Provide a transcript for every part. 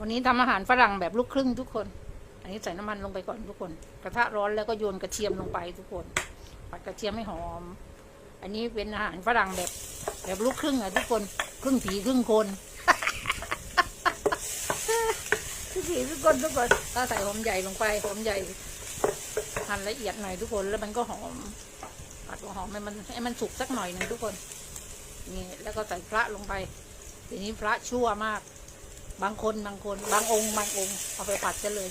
วันนี้ทำอาหารฝรั่งแบบลูกครึ่งทุกคน อันนี้ใส่น้ำมันลงไปก่อนทุกคน กระทะร้อนแล้วก็โยนกระเทียมลงไปทุกคน ผัดกระเทียมให้หอม อันนี้เป็นอาหารฝรั่งแบบ แบบลูกครึ่งอะทุกคน ครึ่งผีครึ่งคนครึ่งผีครึ่งคนทุกคนก็ใส่หอมใหญ่ลงไป หอมใหญ่หั่นละเอียดหน่อยทุกคน แล้วมันก็หอม ผัดหอมให้มันให้มันสุกสักหน่อยหนึ่งทุกคน นี่แล้วก็ใส่พระลงไป ทีนี้พระชั่วมาก บางคนบางคน บางองค์บางองค์เอาไปผัดกันเลย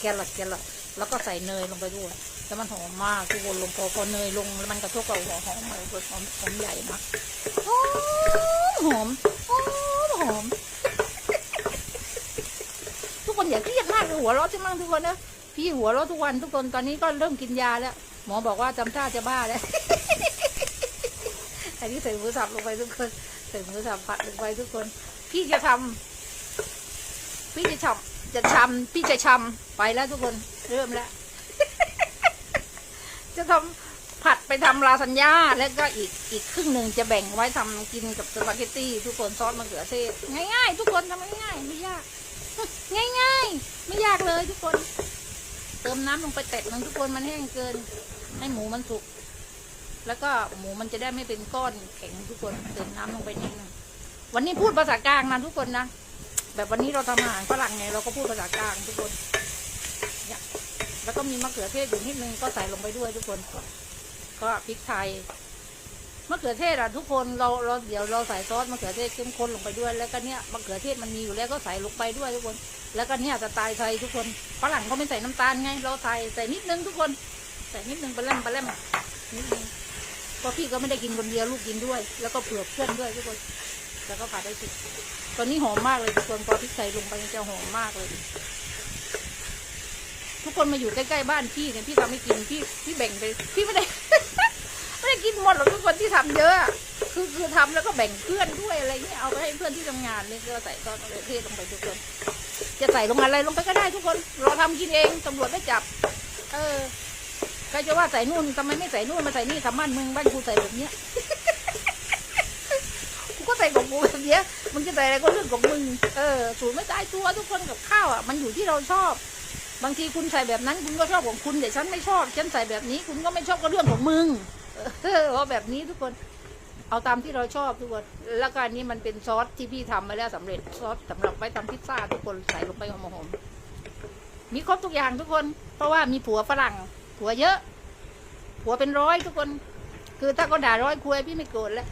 แกลลอดแกลลอดแล้วก็ใส่เนยลงไปด้วยแล้วมันหอมมากทุกคนลงพอพอเนยลงแล้วมันกระทบกับหัวหอมเลยหอมหอมใหญ่มากหอมหอมหอมหอมทุกคนอย่าเครียดมากเลยหัวเราะใช่มั้งทุกคนนะพี่หัวเราะทุกวันทุกคนตอนนี้ก็เริ่มกินยาแล้ว หมอบอกว่าจำท่าจะบ้าแล้วอันนี้ใส่หมูสับลงไปทุกคน ใส่หมูสับผัดลงไปทุกคน พี่จะทำพี่จะทำจะทำพี่จะชำไปแล้วทุกคน เริ่มแล้ว จะทำผัดไปทำลาซานญ่าแล้วก็อีกอีกครึ่งหนึ่งจะแบ่งไว้ทำกินกับสปาเกตตี้ทุกคนซอสมะเขือเทศง่ายๆ ทุกคนทำง่ายๆไม่ยาก ง่ายๆ ไม่ยากเลยทุกคน เติมน้ำลงไปเต็ดนึงทุกคนมันแห้งเกิน ให้หมูมันสุก แล้วก็หมูมันจะได้ไม่เป็นก้อนแข็งทุกคนเติมน้ำลงไปนิดนึงวันนี้พูดภาษากลางนะทุกคนนะแบบวันนี้เราทำอาหารฝรั่งไงเราก็พูดภาษากลางทุกคนเนี่ยแล้วก็มีมะเขือเทศอยู่นิดนึงก็ใส่ลงไปด้วยทุกคน ก็พริกไทยมะเขือเทศอะทุกคนเราเราเดี๋ยวเราใส่ซอสมะเขือเทศเข้มข้นลงไปด้วย แล้วก็เนี่ยมะเขือเทศมันมีอยู่แล้วก็ใส่ลงไปด้วยทุกคน แล้วก็เนี่ยสไตล์ไทยทุกคนฝรั่งเขาไม่ใส่น้ำตาลไง เราใส่ใส่นิดนึงทุกคน ใส่นิดนึงไปเล่มไปเล่มนิดนึง เพราะพี่ก็ไม่ได้กินคนเดียวลูกกินด้วย แล้วก็เผื่อเพื่อนด้วยทุกคนแล้วก็ผัดได้สุดตอนนี้หอมมากเลยทุกคนพอพริกไทยลงไปมันจะหอมมากเลย ทุกคนมาอยู่ใกล้ๆบ้านพี่เนี่ยพี่ทำให้กินพี่พี่แบ่งไปพี่ไม่ได้ ไม่ได้กินหมดหรอกทุกคนที่ทำเยอะ คือคือทำแล้วก็แบ่งเพื่อนด้วยอะไรเงี้ยเอาไปให้เพื่อนที่ทำงานเนี่ยก็ใส่ซอสมะเขือเทศลงไปทุกคนจะใส่ลงอะไรลงไปก็ได้ทุกคน เราทำกินเองตำรวจไม่จับ เออ ใครจะว่าใส่นู่นทำไมไม่ใส่นู่นมาใส่นี่ทำบ้านมึงบ้านกูใส่แบบเนี้ยกูก็ใส่ของกูแบบเนี้ยมึงจะใส่อะไรก็เรื่องของมึงเออสูตรไม่ตายตัวทุกคนกับข้าวอะมันอยู่ที่เราชอบ บางทีคุณใส่แบบนั้นคุณก็ชอบของคุณแต่ฉันไม่ชอบฉันใส่แบบนี้คุณก็ไม่ชอบก็เรื่องของมึงเออเอาแบบนี้ทุกคนเอาตามที่เราชอบทุกคน แล้วก็อันนี้มันเป็นซอสที่พี่ทำมาแล้วสำเร็จซอสสำหรับไว้ทำพิซซ่าทุกคนใส่ลงไปหอมๆมีครบทุกอย่างทุกคน เพราะว่ามีผัวฝรั่ง ผัวเยอะผัวเป็นร้อยทุกคน คือถ้าเขาด่าร้อยคุยพี่ไม่โกรธแล้ว